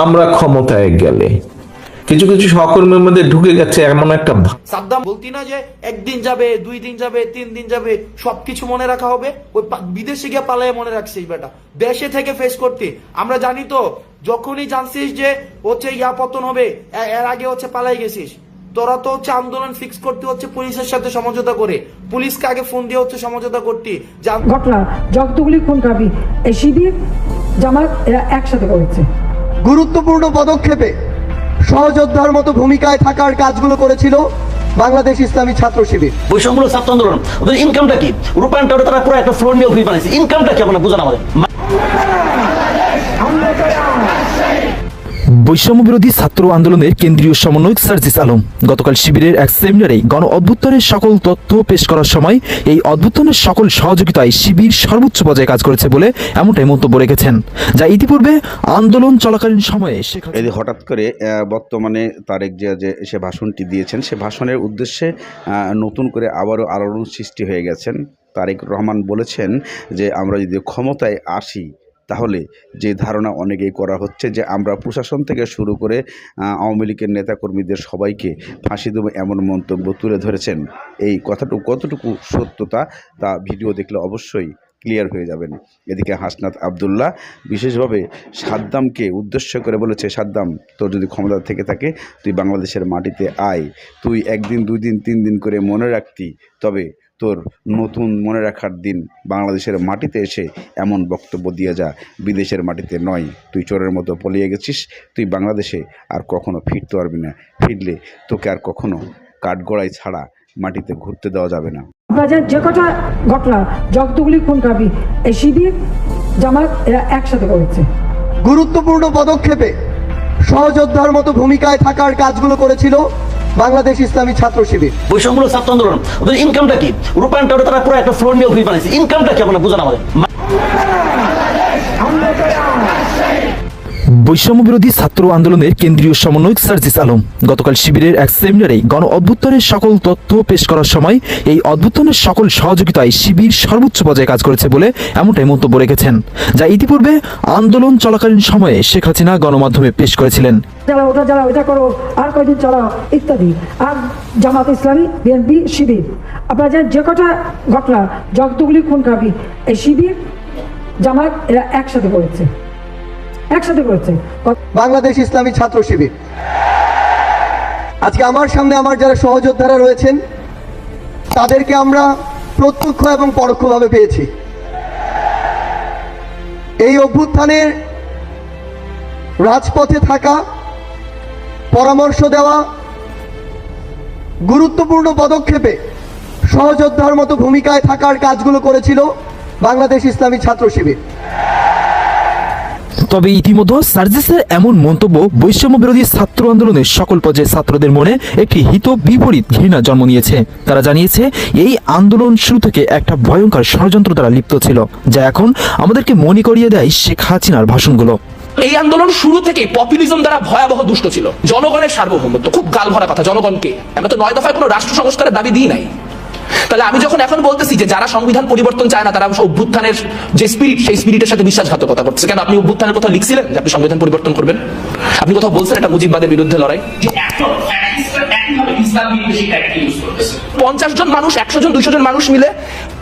আমরা ক্ষমতায় গেলে। কিছু কিছু সহকর্মীর মধ্যে ঢুকে গেছে এমন একটা সাদ্দাম বলতি না যে একদিন যাবে দুই দিন যাবে তিন দিন যাবে সবকিছু মনে রাখা হবে? ওই বিদেশে গিয়ে পালায় মনে রাখছে এই বেটা। দেশে থেকে ফেস করতে। আমরা জানি তো যখনই জানছিস যে হচ্ছে ইয়া পতন হবে এর আগে হচ্ছে পালাই গেছিস। তোরা তো হচ্ছে আন্দোলন ফিক্স করতে হচ্ছে পুলিশের সাথে সমঝোতা করে। পুলিশকে আগে ফোন দিয়ে হচ্ছে সমঝোতা করতে। ঘটনা যতগুলি খুন কাবি এই শিবির জামাত এরা একসাথে করেছে। গুরুত্বপূর্ণ পদক্ষেপে সহযোদ্ধার মতো ভূমিকায় থাকার কাজগুলো করেছিল বাংলাদেশ ইসলামী ছাত্র শিবির। বৈষম্যমূলক ছাত্র আন্দোলন, ওদের ইনকামটা কি? রূপান্তরে তারা পুরো একটা ফ্লোর নিয়ে বানিয়েছে ইনকামটা কি আপনার বোঝানো আমাদের? বৈষম্য বিরোধী ছাত্র আন্দোলনের কেন্দ্রীয় সমন্বয়ক সার্জিস আলম। গতকাল শিবিরের এক সেমিনারে গণ অভ্যুত্থানের সকল তথ্য পেশ করার সময় এই অভ্যুত্থানের সকল সহযোগিতায় শিবির সর্বোচ্চ পর্যায়ে কাজ করেছে বলে এমনটাই মন্তব্য রেখেছেন। যা ইতিপূর্বে আন্দোলন চলাকালীন সময়ে এই হঠাৎ করে বর্তমানে তারেক যে যে সে ভাষণটি দিয়েছেন, সে ভাষণের উদ্দেশ্যে নতুন করে আবারও আলোড়ন সৃষ্টি হয়ে গেছেন। তারেক রহমান বলেছেন যে, আমরা যদি ক্ষমতায় আসি তাহলে যে ধারণা অনেকেই করা হচ্ছে যে আমরা প্রশাসন থেকে শুরু করে আওয়ামী লীগের নেতাকর্মীদের সবাইকে ফাঁসি দেবো এমন মন্তব্য তুলে ধরেছেন। এই কথাটুকু, কতটুকু সত্যতা তা ভিডিও দেখলে অবশ্যই ক্লিয়ার হয়ে যাবেন। এদিকে হাসনাত আবদুল্লাহ বিশেষভাবে সাদ্দামকে উদ্দেশ্য করে বলেছে, সাদ্দাম, তোর যদি ক্ষমতা থেকে থাকে, তুই বাংলাদেশের মাটিতে আয়। তুই একদিন দুই দিন তিন দিন করে মনে রাখতি, তবে তোর নতুন মনে রাখার দিন বাংলাদেশের মাটিতে এসে এমন বক্তব্য দিয়ে যা। বিদেশের মাটিতে নয়। তুই চোরের মতো পলিয়ে গেছিস। তুই বাংলাদেশে আর কখনো ফিরতে পারবি না। ফিরলে তোকে আর কখনো কাঠগড়াই ছাড়া মাটিতে ঘুরতে দেওয়া যাবে না। যে কটা ঘটনা যতগুলি খুন কাবি এই শিবির জামাত এরা একসাথে করেছে। গুরুত্বপূর্ণ পদক্ষেপে সহযোদ্ধার মতো ভূমিকায় থাকার কাজগুলো করেছিল বাংলাদেশ ইসলামী ছাত্র শিবির। বৈষম্যমূলক ছাত্র আন্দোলন। ওদের ইনকামটা কি? রূপান্তরে তারা পুরো একটা ফ্লোর নিয়ে অফিস বানাইছে। ইনকামটা কি আপনারা বুঝান আমাদের? বৈষম্য বিরোধী ছাত্র আন্দোলনের কেন্দ্রীয় সমন্বয়ক সার্জিস আলম। গতকাল শিবিরের এক সেমিনারে গণ অভ্যুত্থানের সকল তথ্য পেশ করার সময় এই অভ্যুত্থানের সকল সহযোগিতায় শিবির সর্বোচ্চ পর্যায়ে কাজ করেছে বলে এমনটাই মন্তব্য রেখেছেন, যা ইতিপূর্বে আন্দোলন চলাকালীন সময়ে শেখ হাসিনা গণমাধ্যমে পেশ করেছিলেন। চালাও ওটা চালাও এটা করো, আর কয়দিন চালাও ইত্যাদি। আর জামাত ইসলামী, বিএনপি, শিবির। আপনারা যে কটা ঘটনা, যতগুলি খুন কাবি এই শিবির, জামাত এরা একসাথে করেছে। একসাথে করেছে। বাংলাদেশ ইসলামী ছাত্র শিবির। আজকে আমার সামনে আমার যারা সহযোদ্ধারা রয়েছেন, তাদেরকে আমরা প্রত্যক্ষ এবং পরোক্ষভাবে পেয়েছি। এই অভ্যুত্থানের রাজপথে থাকা, পরামর্শ দেওয়া, গুরুত্বপূর্ণ পদক্ষেপে সহযোদ্ধার মতো ভূমিকায় থাকার কাজগুলো করেছিল বাংলাদেশ ইসলামী ছাত্র শিবির। তবে ইতিমধ্যে সার্জিসের এমন মন্তব্য বৈষম্য বিরোধী ছাত্র আন্দোলনের সকল পর্যায়ে ছাত্রদের মনে একটি হিত বিপরীত ঘৃণা জন্ম নিয়েছে। তারা জানিয়েছে, এই আন্দোলন শুরু থেকে একটা ভয়ঙ্কর ষড়যন্ত্র দ্বারা লিপ্ত ছিল, যা এখন আমাদেরকে মনে করিয়ে দেয় শেখ হাসিনার ভাষণগুলো। এই আন্দোলন শুরু থেকে পপুলিজম দ্বারা ভয়াবহ দুষ্ট ছিল। জনগণের সার্বভৌমত্ব, খুব গাল ভরা কথা, জনগণকে। আমরা তো নয় দফায় কোনো রাষ্ট্র সংস্কারের দাবি দিই নাই। তাহলে আমি যখন এখন বলতেছি যে যারা সংবিধান পরিবর্তন চায় না, তারা অভ্যুত্থানের যে স্পিরিট সেই স্পিরিটের সাথে বিশ্বাসঘাতকতা করছে কেন? আপনি অভ্যুত্থানের কথা লিখছিলেন যে আপনি সংবিধান পরিবর্তন করবেন? আপনি কোথাও বলছেন এটা মুজিববাদের বিরুদ্ধে লড়াই? পঞ্চাশ জন মানুষ একশো জন দুইশো জন মানুষ মিলে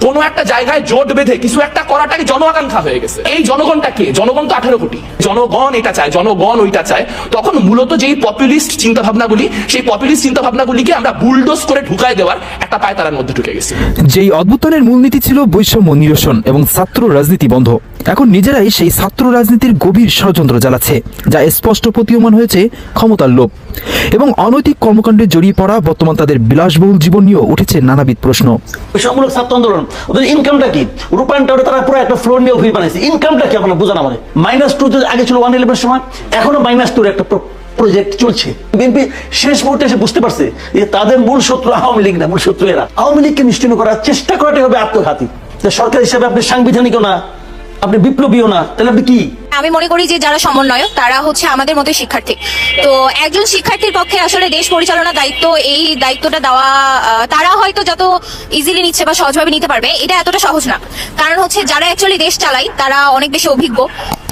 কোন একটা জায়গায় জোট বেঁধে কিছু একটা করাটাকে জন আকাঙ্ক্ষা হয়ে গেছে। এই জনগণটা কে? জনগণ তো আঠারো কোটি। জনগণ এটা চায় জনগণ ওইটা চায়। তখন মূলত যেই পপুলিস্ট চিন্তা ভাবনাগুলি সেই পপুলিস্ট চিন্তা ভাবনাগুলিকে আমরা বুলডোজ করে ঢুকায় দেওয়ার একটা পায় পায়তারার মধ্যে ঢুকে গেছি। যেই অভ্যুত্থানের মূলনীতি ছিল বৈষম্য নিরসন এবং ছাত্র রাজনীতি বন্ধ। এখন নিজেরাই সেই ছাত্র রাজনীতির গভীর ষড়যন্ত্র চালাচ্ছে যা স্পষ্ট প্রতীয়মান হয়েছে ক্ষমতার লোভ এবং অনৈতিক কর্মকাণ্ডে জড়িয়ে পড়া বর্তমান তাদের বিলাসবহুল জীবন নিয়েও উঠেছে নানাবিধ প্রশ্ন। ছাত্র আন্দোলন, ওদের ইনকামটা কি? তারা পুরো একটা ফ্লোর নিয়ে অভিযোগ ইনকামটা কি আপনারা মাইনাস টু আগে ছিল ওয়ান ইলেভেন সময়, এখনও মাইনাস টুর একটা প্রজেক্ট চলছে। বিএনপি শেষ মুহূর্তে এসে বুঝতে পারছে যে তাদের মূল শত্রু আওয়ামী লীগ না, মূল শত্রু এরা। আওয়ামী লীগকে নিশ্চিন্ন করার চেষ্টা করাটাই হবে আত্মঘাতী। সরকার হিসেবে আপনি সাংবিধানিকও না। আপনি বিপ্লবীও না তাহলে আপনি কি? আমি মনে করি যে যারা সমন্বয়ক তারা হচ্ছে আমাদের মতো শিক্ষার্থী। তো একজন শিক্ষার্থীর পক্ষে আসলে দেশ পরিচালনা দায়িত্ব এই দায়িত্বটা দেওয়া আহ, তারা হয়তো যত ইজিলি নিচ্ছে বা সহজভাবে নিতে পারবে এটা এতটা সহজ না। কারণ হচ্ছে যারা অ্যাকচুয়ালি দেশ চালায় তারা অনেক বেশি অভিজ্ঞ।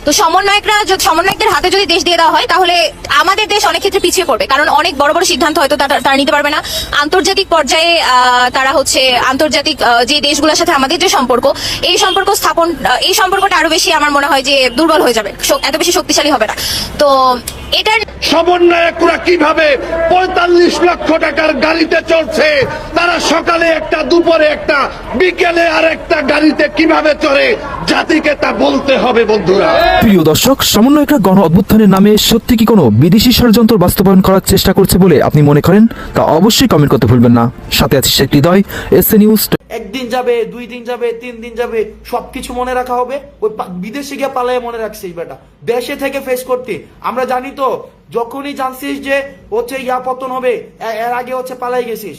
তো সমন্বয়করা সমন্বয়কদের হাতে যদি দেশ দিয়ে দেওয়া হয়, তাহলে আমাদের দেশ অনেক ক্ষেত্রে পিছিয়ে পড়বে। কারণ অনেক বড় বড় সিদ্ধান্ত হয়তো তারা তারা নিতে পারবে না। আন্তর্জাতিক পর্যায়ে তারা হচ্ছে আন্তর্জাতিক যে দেশগুলোর সাথে আমাদের যে সম্পর্ক, এই সম্পর্ক স্থাপন এই সম্পর্কটা আরও বেশি আমার মনে হয় যে দুর্বল হয়ে যাবে। এত বেশি শক্তিশালী হবে না। তো এটার সমন্বয়করা কীভাবে পঁয়তাল্লিশ লক্ষ টাকার গাড়িতে চলছে তারা সকালে একটা, দুপুরে একটা, বিকেলে আর একটা গাড়িতে কীভাবে চড়ে, জাতিকে তা বলতে হবে, বন্ধুরা। প্রিয় দর্শক, সমন্বয়করা গণ অভ্যুত্থানের নামে সত্যি কি কোনো বিদেশি ষড়যন্ত্র বাস্তবায়ন করার চেষ্টা করছে বলে আপনি মনে করেন? তা অবশ্যই কমেন্ট করতে ভুলবেন না। সাথে আছে শেখ হৃদয় এস নিউজ একদিন যাবে, দুই দিন যাবে, তিন দিন যাবে, সবকিছু মনে রাখা হবে। ওই বিদেশে গিয়ে পালায় মনে রাখছে বেটা দেশে থেকে ফেস করতে। আমরা জানি তো, যখনই জানছিস যে হচ্ছে ইয়া পতন হবে এর আগে হচ্ছে পালাই গেছিস।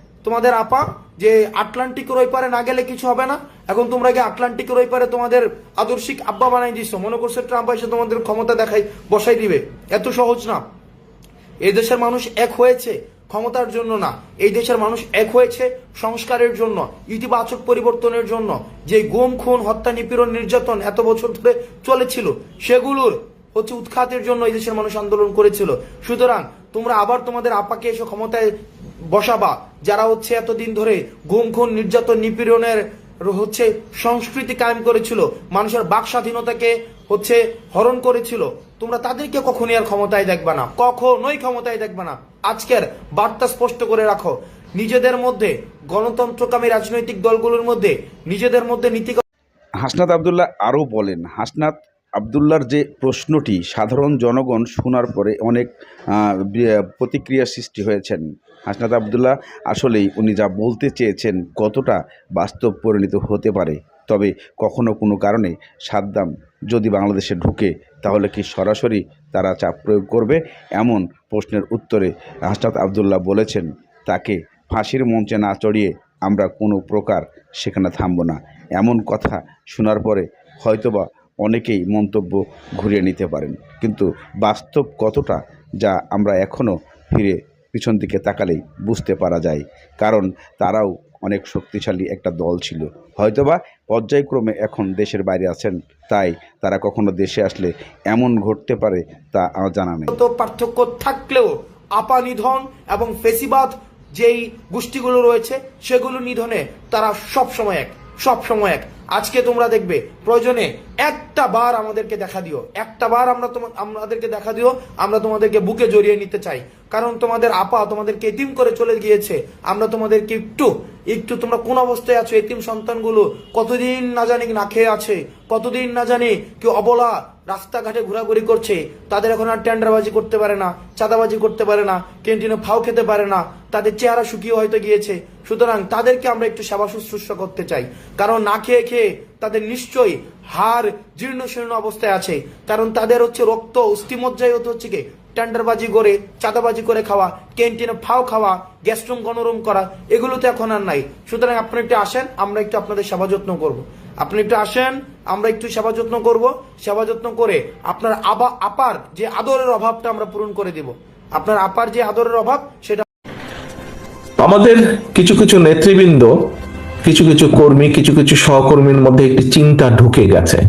তোমাদের আপা, যে আটলান্টিকের ওই পারে না গেলে কিছু হবে না, এখন তোমরা গিয়ে আটলান্টিকের ওই পারে তোমাদের আদর্শিক আব্বা বানাই দিচ্ছ মনে করছ ট্রাম্প এসে তোমাদের ক্ষমতা দেখাই, বসাই দিবে। এত সহজ না। এই দেশের মানুষ এক হয়েছে ক্ষমতার জন্য না। এই দেশের মানুষ এক হয়েছে সংস্কারের জন্য, ইতিবাচক পরিবর্তনের জন্য। যে গুম, খুন, হত্যা, নিপীড়ন, নির্যাতন এত বছর ধরে চলেছিল সেগুলোর হচ্ছে উৎখাতের জন্য এই দেশের মানুষ আন্দোলন করেছিল। সুতরাং তোমরা আবার তোমাদের আপাকে এসে ক্ষমতায় বসাবা, যারা হচ্ছে এতদিন ধরে ঘুম খুন নির্যাতন নিপীড়নের হচ্ছে সংস্কৃতি কায়েম করেছিল, মানুষের বাক স্বাধীনতাকে হচ্ছে হরণ করেছিল, তোমরা তাদেরকে কখনই আর ক্ষমতায় দেখবে না, কখনোই ক্ষমতায় দেখবে না। আজকের বার্তা স্পষ্ট করে রাখো, নিজেদের মধ্যে গণতন্ত্রকামী রাজনৈতিক দলগুলোর মধ্যে নিজেদের মধ্যে নীতি হাসনাত আবদুল্লাহ আরও বলেন, হাসনাত আবদুল্লার যে প্রশ্নটি সাধারণ জনগণ শোনার পরে অনেক প্রতিক্রিয়া সৃষ্টি হয়েছেন। হাসনাত আবদুল্লাহ আসলেই উনি যা বলতে চেয়েছেন কতটা বাস্তব পরিণত হতে পারে, তবে কখনো কোনো কারণে সাদ্দাম যদি বাংলাদেশে ঢুকে তাহলে কি সরাসরি তারা চাপ প্রয়োগ করবে? এমন প্রশ্নের উত্তরে হাসনাত আবদুল্লাহ বলেছেন, তাকে ফাঁসির মঞ্চে না চড়িয়ে আমরা কোনো প্রকার সেখানে থামব না। এমন কথা শোনার পরে হয়তোবা অনেকেই মন্তব্য ঘুরিয়ে নিতে পারেন। কিন্তু বাস্তব কতটা যা আমরা এখনও ফিরে পিছন দিকে তাকালেই বুঝতে পারা যায়। কারণ তারাও অনেক শক্তিশালী একটা দল ছিল। হয়তোবা পর্যায়ক্রমে এখন দেশের বাইরে আছেন, তাই তারা কখনো দেশে আসলে এমন ঘটতে পারে তা আমার জানা নেই। তো পার্থক্য থাকলেও আপা নিধন এবং ফেসিবাদ যেই গোষ্ঠীগুলো রয়েছে, সেগুলো নিধনে তারা সব সময় এক সব সময় এক। আজকে তোমরা দেখবে প্রয়োজনে একটা বার আমাদেরকে দেখা দিও। একটা বার আমরা তোমা- আমাদেরকে দেখা দিও, আমরা তোমাদেরকে বুকে জড়িয়ে নিতে চাই। কারণ তোমাদের আপা তোমাদেরকে এতিম করে চলে গিয়েছে। আমরা তোমাদেরকে একটু একটু তোমরা কোন অবস্থায় আছো এতিম সন্তানগুলো? কতদিন না জানি না খেয়ে আছে, কতদিন না জানি কি অবলা রাস্তাঘাটে ঘোরাঘুরি করছে, তাদের এখন আর টেন্ডারবাজি করতে পারে না, চাঁদাবাজি করতে পারে না, ক্যান্টিনে ফাও খেতে পারে না, তাদের চেহারা শুকিয়ে হয়তো গিয়েছে। সুতরাং তাদেরকে আমরা একটু সেবা শুশ্রূষা করতে চাই। কারণ না খেয়ে খেয়ে তাদের নিশ্চয়ই হার জীর্ণ শীর্ণ অবস্থায় আছে। কারণ তাদের হচ্ছে রক্ত, অস্থিমজ্জায় হচ্ছে কি? টেন্ডারবাজি করে, চাঁদাবাজি করে খাওয়া, ক্যান্টিনে ফাও খাওয়া গ্যাস্ট্রুম গণরুম করা, এগুলো তো এখন আর নাই। সুতরাং আপনি একটু আসেন, আমরা একটু আপনাদের সেবা যত্ন করব। আপনি একটু আসেন, আমরা একটু সেবা যত্ন করব। সেবা যত্ন করে আপনার আবা, আপার যে আদরের অভাবটা আমরা পূরণ করে দেব। আপনার আপার যে আদরের অভাব, সেটা আমাদের কিছু কিছু নেতৃবৃন্দ কিছু কিছু কর্মী, কিছু কিছু সহকর্মীর মধ্যে একটি চিন্তা ঢুকে গেছে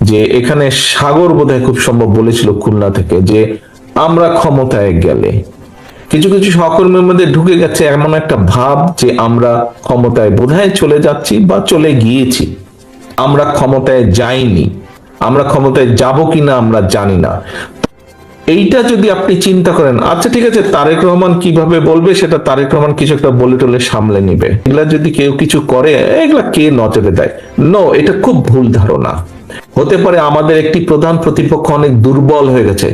যে এখানে সাগর বোধহয় খুব সম্ভব বলেছিল খুলনা থেকে যে আমরা ক্ষমতায় গেলে। কিছু কিছু সহকর্মীর মধ্যে ঢুকে গেছে এমন একটা ভাব যে আমরা ক্ষমতায় বোধহয় চলে যাচ্ছি বা চলে গিয়েছি। আমরা ক্ষমতায় যাইনি। আমরা ক্ষমতায় যাব কিনা আমরা জানি না। এইটা যদি আপনি চিন্তা করেন আচ্ছা ঠিক আছে, তারেক রহমান কীভাবে বলবে সেটা তারেক রহমান কিছু একটা বলে টলে সামলে নিবে। এগুলা যদি কেউ কিছু করে, এগুলা কে নজরে দেয়? নো এটা খুব ভুল ধারণা। হতে পারে আমাদের একটি প্রধান প্রতিপক্ষ অনেক দুর্বল হয়ে গেছে।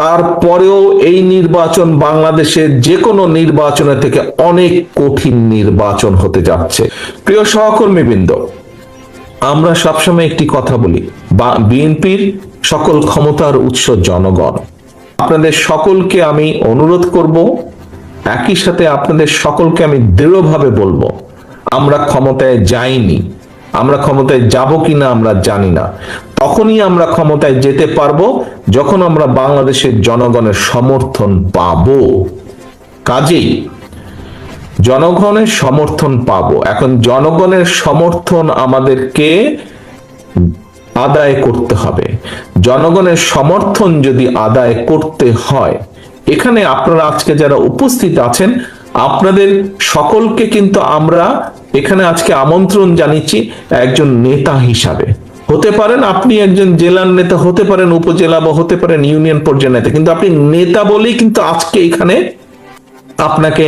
তারপরেও এই নির্বাচন বাংলাদেশের যে কোনো নির্বাচনের থেকে অনেক কঠিন নির্বাচন হতে যাচ্ছে। প্রিয় সহকর্মীবৃন্দ, আমরা সবসময় একটি কথা বলি বিএনপির সকল ক্ষমতার উৎস জনগণ। আপনাদের সকলকে আমি অনুরোধ করব, একই সাথে আপনাদের সকলকে আমি দৃঢ়ভাবে বলব, আমরা ক্ষমতায় যাইনি, আমরা ক্ষমতায় যাব কিনা আমরা জানি না। তখনই আমরা ক্ষমতায় যেতে পারব যখন আমরা বাংলাদেশের জনগণের সমর্থন পাব। কাজেই জনগণের সমর্থন পাবো। এখন জনগণের সমর্থন আমাদেরকে আদায় করতে হবে। জনগণের সমর্থন যদি আদায় করতে হয়, এখানে আপনারা আজকে যারা উপস্থিত আছেন, আপনাদের সকলকে কিন্তু আমরা এখানে আজকে আমন্ত্রণ জানিয়েছি একজন নেতা হিসাবে। হতে পারেন আপনি একজন জেলার নেতা, হতে পারেন উপজেলা বা হতে পারেন ইউনিয়ন পর্যায়ের নেতা, কিন্তু আপনি নেতা বলেই কিন্তু আজকে এখানে আপনাকে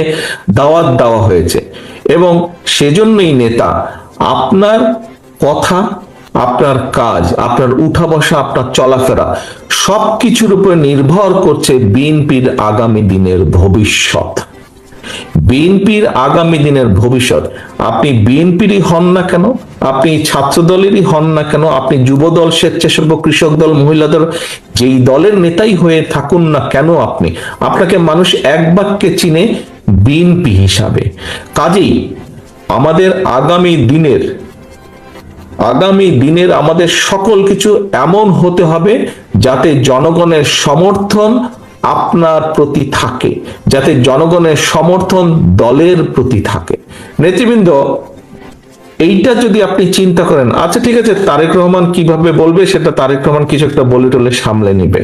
দাওয়াত দেওয়া হয়েছে। এবং সেজন্যই নেতা, আপনার কথা আপনার কাজ, আপনার উঠা বসা, আপনার চলাফেরা, সবকিছুর উপর নির্ভর করছে বিএনপির আগামী দিনের ভবিষ্যৎ। বিএনপির আগামী দিনের ভবিষ্যৎ, আপনি বিএনপিরই হন না কেন? আপনি ছাত্র দলেরই হন না কেন? আপনি যুব দল স্বেচ্ছাসেবক, কৃষক দল মহিলা দল যেই দলের নেতাই হয়ে থাকুন না কেন আপনি? আপনাকে মানুষ এক বাক্যে চিনে বিএনপি হিসাবে। কাজেই আমাদের আগামী দিনের আগামী দিনের আমাদের সকল কিছু এমন হতে হবে যাতে জনগণের সমর্থন আপনার প্রতি থাকে, যাতে জনগণের সমর্থন দলের প্রতি থাকে। নেতৃবৃন্দ, এইটা যদি আপনি চিন্তা করেন আচ্ছা ঠিক আছে, তারেক রহমান কীভাবে বলবে, সেটা তারেক রহমান কিছু একটা বলে টলে সামলে নিবে।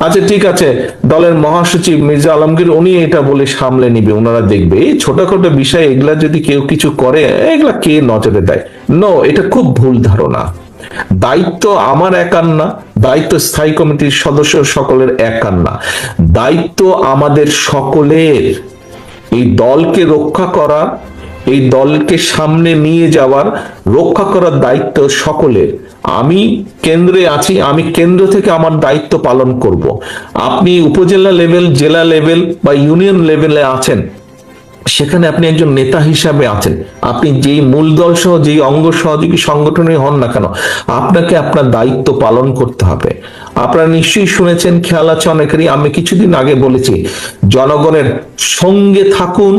আচ্ছা ঠিক আছে। দলের মহাসচিব মির্জা আলমগীর, উনি এটা বলে সামলে নিবে। ওনারা দেখবে, এই ছোটখাটো বিষয়, এগুলা যদি কেউ কিছু করে, এগুলা কে নজরে দেয়? নো এটা খুব ভুল ধারণা। দায়িত্ব আমার একার না, দায়িত্ব স্থায়ী কমিটির সদস্য সকলের একার না। দায়িত্ব আমাদের সকলের। এই দলকে রক্ষা করা এই দলকে সামনে নিয়ে যাওয়ার, রক্ষা করার দায়িত্ব সকলের। আমি কেন্দ্রে আছি, আমি কেন্দ্র থেকে আমার দায়িত্ব পালন করব। আপনি উপজেলা লেভেল, জেলা লেভেল বা ইউনিয়ন লেভেলে আছেন, সেখানে আপনি একজন নেতা হিসাবে আছেন। আপনি যেই মূল দল সহ, যেই অঙ্গ সহযোগী সংগঠনে হন না কেন, আপনাকে আপনার দায়িত্ব পালন করতে হবে। আপনারা নিশ্চয়ই শুনেছেন, খেয়াল আছে অনেকেরই, আমি কিছুদিন আগে বলেছি, জনগণের সঙ্গে থাকুন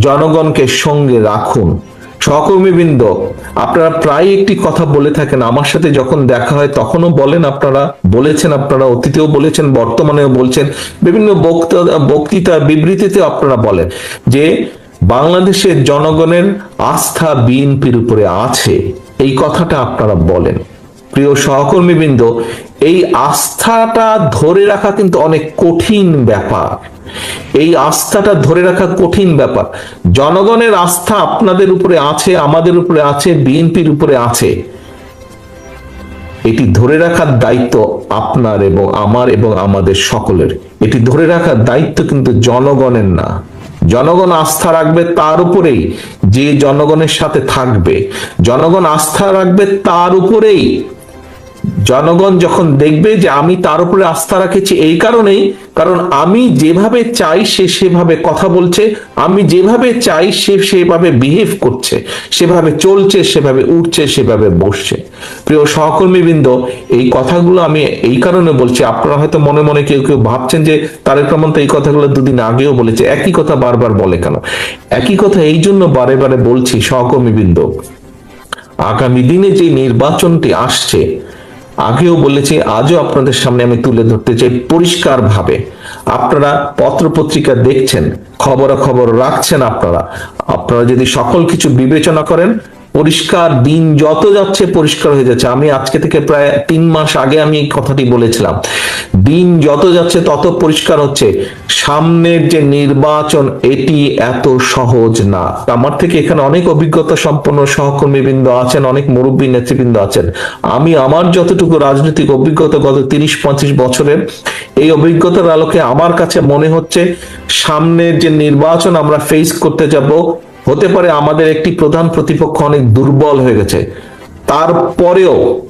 জনগণকে সঙ্গে রাখুন। সহকর্মীবৃন্দ, আপনারা প্রায় একটি কথা বলে থাকেন। আমার সাথে যখন দেখা হয়, তখনও বলেন আপনারা। বলেছেন আপনারা, অতীতেও বলেছেন, বর্তমানেও বলছেন। বিভিন্ন বক্তা, বক্তৃতা, বিবৃতিতে আপনারা বলেন যে, বাংলাদেশের জনগণের আস্থা বিএনপির উপরে আছে। এই কথাটা আপনারা বলেন। প্রিয় সহকর্মীবৃন্দ, এই আস্থাটা ধরে রাখা কিন্তু অনেক কঠিন ব্যাপার। এই আস্থাটা ধরে রাখা কঠিন ব্যাপার। জনগণের আস্থা আপনাদের উপরে আছে, আমাদের উপরে আছে, বিএনপির উপরে আছে। এটি ধরে রাখার দায়িত্ব আপনার এবং আমার এবং আমাদের সকলের। এটি ধরে রাখার দায়িত্ব কিন্তু জনগণের না। জনগণ আস্থা রাখবে তার উপরেই, যে জনগণের সাথে থাকবে। জনগণ আস্থা রাখবে তার উপরেই। জনগণ যখন দেখবে যে আমি তার উপরে আস্থা রাখেছি এই কারণেই, কারণ আমি যেভাবে চাই সে সেভাবে কথা বলছে, আমি যেভাবে চাই সে সেভাবে বিহেভ করছে, সেভাবে চলছে, সেভাবে উঠছে, সেভাবে বসছে। প্রিয় সহকর্মীবৃন্দ, এই কথাগুলো আমি এই কারণে বলছি, আপনারা হয়তো মনে মনে কেউ কেউ ভাবছেন যে তারেক রহমান তো এই কথাগুলো দুদিন আগেও বলেছে, একই কথা বারবার বলে কেন? একই কথা এই জন্য বারে বারে বলছি সহকর্মীবৃন্দ, আগামী দিনে যে নির্বাচনটি আসছে আগেও বলেছি, আজও আপনাদের সামনে আমি তুলে ধরতে চাই পরিষ্কার ভাবে আপনারা পত্র পত্রিকা দেখছেন, খবরাখবর রাখছেন আপনারা। আপনারা যদি সকল কিছু বিবেচনা করেন পরিষ্কার দিন যত যাচ্ছে পরিষ্কার হয়ে যাচ্ছে। আমি আজকে থেকে প্রায় তিন মাস আগে আমি এই কথাটি বলেছিলাম। দিন যত যাচ্ছে তত পরিষ্কার হচ্ছে। সামনের যে নির্বাচন, এটি এত সহজ না। আমার থেকে এখানে অনেক অভিজ্ঞতা সম্পন্ন সহকর্মীবৃন্দ আছেন, অনেক মুরব্বী নেতৃবৃন্দ আছেন। আমি আমার যতটুকু রাজনৈতিক অভিজ্ঞতা গত তিরিশ পঁচিশ বছরের এই অভিজ্ঞতার আলোকে আমার কাছে মনে হচ্ছে, সামনের যে নির্বাচন আমরা ফেস করতে যাব হতে পারে আমাদের একটি প্রধান প্রতিপক্ষ অনেক দুর্বল হয়ে গেছে। তারপরেও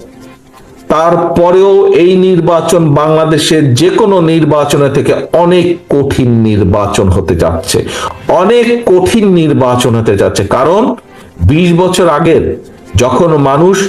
তারপরেও এই নির্বাচন বাংলাদেশের যে কোনো নির্বাচনের থেকে অনেক কঠিন নির্বাচন হতে যাচ্ছে। অনেক কঠিন নির্বাচন হতে যাচ্ছে। কারণ, বিশ বছর আগের যখন মানুষ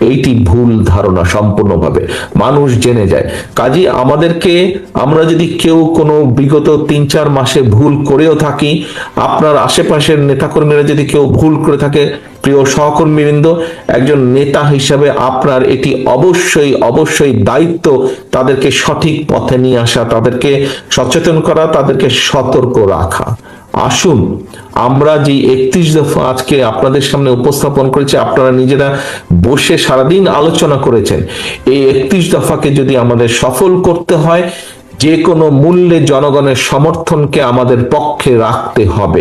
এইটি ভুল ধারণা সম্পূর্ণভাবে। মানুষ জেনে যায়। কাজে আমাদেরকে আমরা যদি কেউ কোনো বিগত তিন চার মাসে ভুল করেও থাকি, আপনার আশেপাশের নেতাকর্মীরা যদি কেউ ভুল করে থাকে, প্রিয় সহকর্মীবৃন্দ, একজন নেতা হিসাবে আপনার এটি অবশ্যই অবশ্যই দায়িত্ব তাদেরকে সঠিক পথে নিয়ে আসা, তাদেরকে সচেতন করা, তাদেরকে সতর্ক রাখা। আসুন, আমরা যে একত্রিশ দফা আজকে আপনাদের সামনে উপস্থাপন করেছি, আপনারা নিজেরা বসে সারাদিন আলোচনা করেছেন। এই একত্রিশ দফাকে যদি আমাদের সফল করতে হয়, যে কোনো মূল্যে জনগণের সমর্থনকে আমাদের পক্ষে রাখতে হবে।